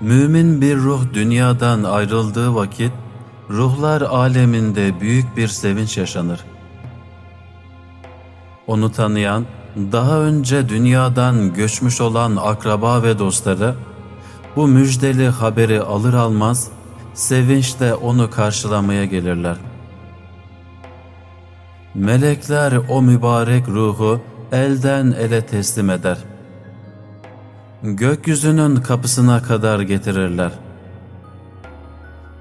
Mümin bir ruh dünyadan ayrıldığı vakit ruhlar aleminde büyük bir sevinç yaşanır. Onu tanıyan, daha önce dünyadan göçmüş olan akraba ve dostları bu müjdeli haberi alır almaz sevinçle onu karşılamaya gelirler. Melekler o mübarek ruhu elden ele teslim eder. Gökyüzünün kapısına kadar getirirler.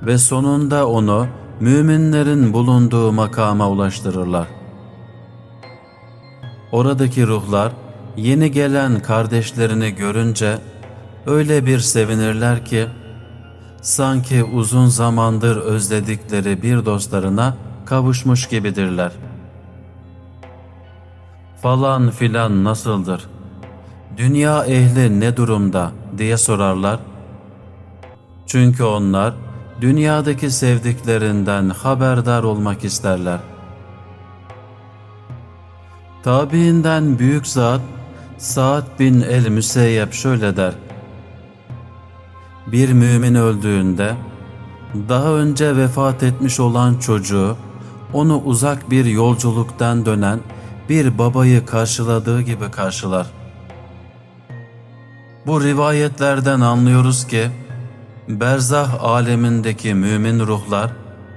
Ve sonunda onu müminlerin bulunduğu makama ulaştırırlar. Oradaki ruhlar yeni gelen kardeşlerini görünce öyle bir sevinirler ki sanki uzun zamandır özledikleri bir dostlarına kavuşmuş gibidirler. Falan filan nasıldır? Dünya ehli ne durumda diye sorarlar. Çünkü onlar dünyadaki sevdiklerinden haberdar olmak isterler. Tabiinden büyük zat Sa'd bin el-Müseyyep şöyle der. Bir mümin öldüğünde daha önce vefat etmiş olan çocuğu onu uzak bir yolculuktan dönen bir babayı karşıladığı gibi karşılar. Bu rivayetlerden anlıyoruz ki berzah alemindeki mümin ruhlar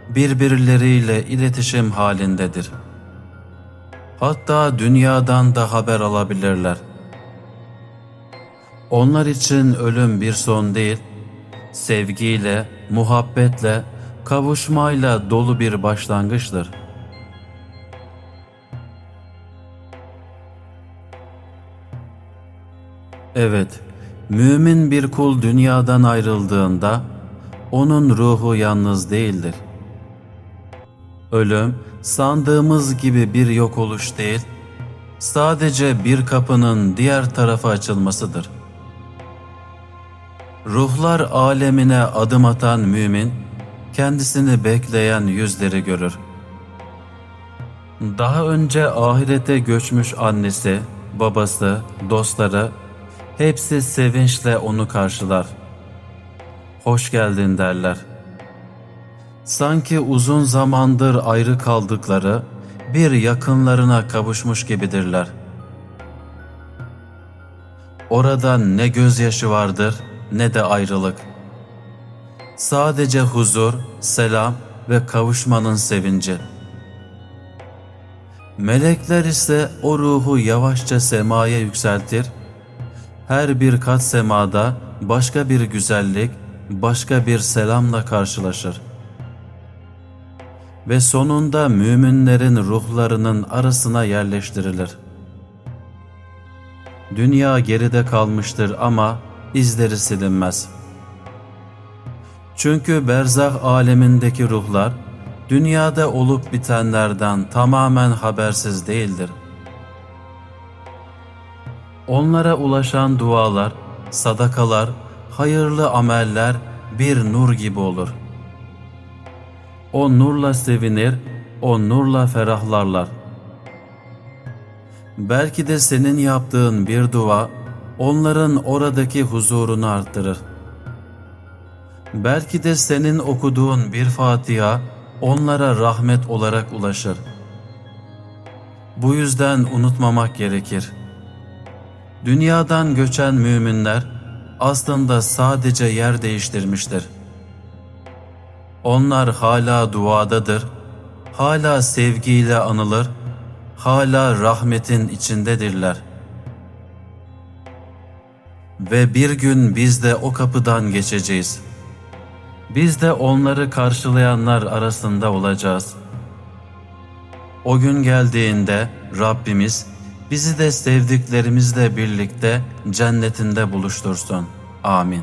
birbirleriyle iletişim halindedir. Hatta dünyadan da haber alabilirler. Onlar için ölüm bir son değil, sevgiyle, muhabbetle, kavuşmayla dolu bir başlangıçtır. Evet, mümin bir kul dünyadan ayrıldığında onun ruhu yalnız değildir. Ölüm sandığımız gibi bir yok oluş değil, sadece bir kapının diğer tarafa açılmasıdır. Ruhlar alemine adım atan mümin, kendisini bekleyen yüzleri görür. Daha önce ahirete göçmüş annesi, babası, dostları, hepsi sevinçle onu karşılar. Hoş geldin derler. Sanki uzun zamandır ayrı kaldıkları bir yakınlarına kavuşmuş gibidirler. Orada ne gözyaşı vardır ne de ayrılık. Sadece huzur, selam ve kavuşmanın sevinci. Melekler ise o ruhu yavaşça semaya yükseltir, her bir kat semada başka bir güzellik, başka bir selamla karşılaşır. Ve sonunda müminlerin ruhlarının arasına yerleştirilir. Dünya geride kalmıştır ama izleri silinmez. Çünkü berzah alemindeki ruhlar, dünyada olup bitenlerden tamamen habersiz değildir. Onlara ulaşan dualar, sadakalar, hayırlı ameller bir nur gibi olur. O nurla sevinir, o nurla ferahlarlar. Belki de senin yaptığın bir dua, onların oradaki huzurunu arttırır. Belki de senin okuduğun bir Fatiha, onlara rahmet olarak ulaşır. Bu yüzden unutmamak gerekir.'' Dünyadan göçen müminler aslında sadece yer değiştirmiştir. Onlar hala duadadır, hala sevgiyle anılır, hala rahmetin içindedirler. Ve bir gün biz de o kapıdan geçeceğiz. Biz de onları karşılayanlar arasında olacağız. O gün geldiğinde Rabbimiz, bizi de sevdiklerimizle birlikte cennetinde buluştursun. Amin.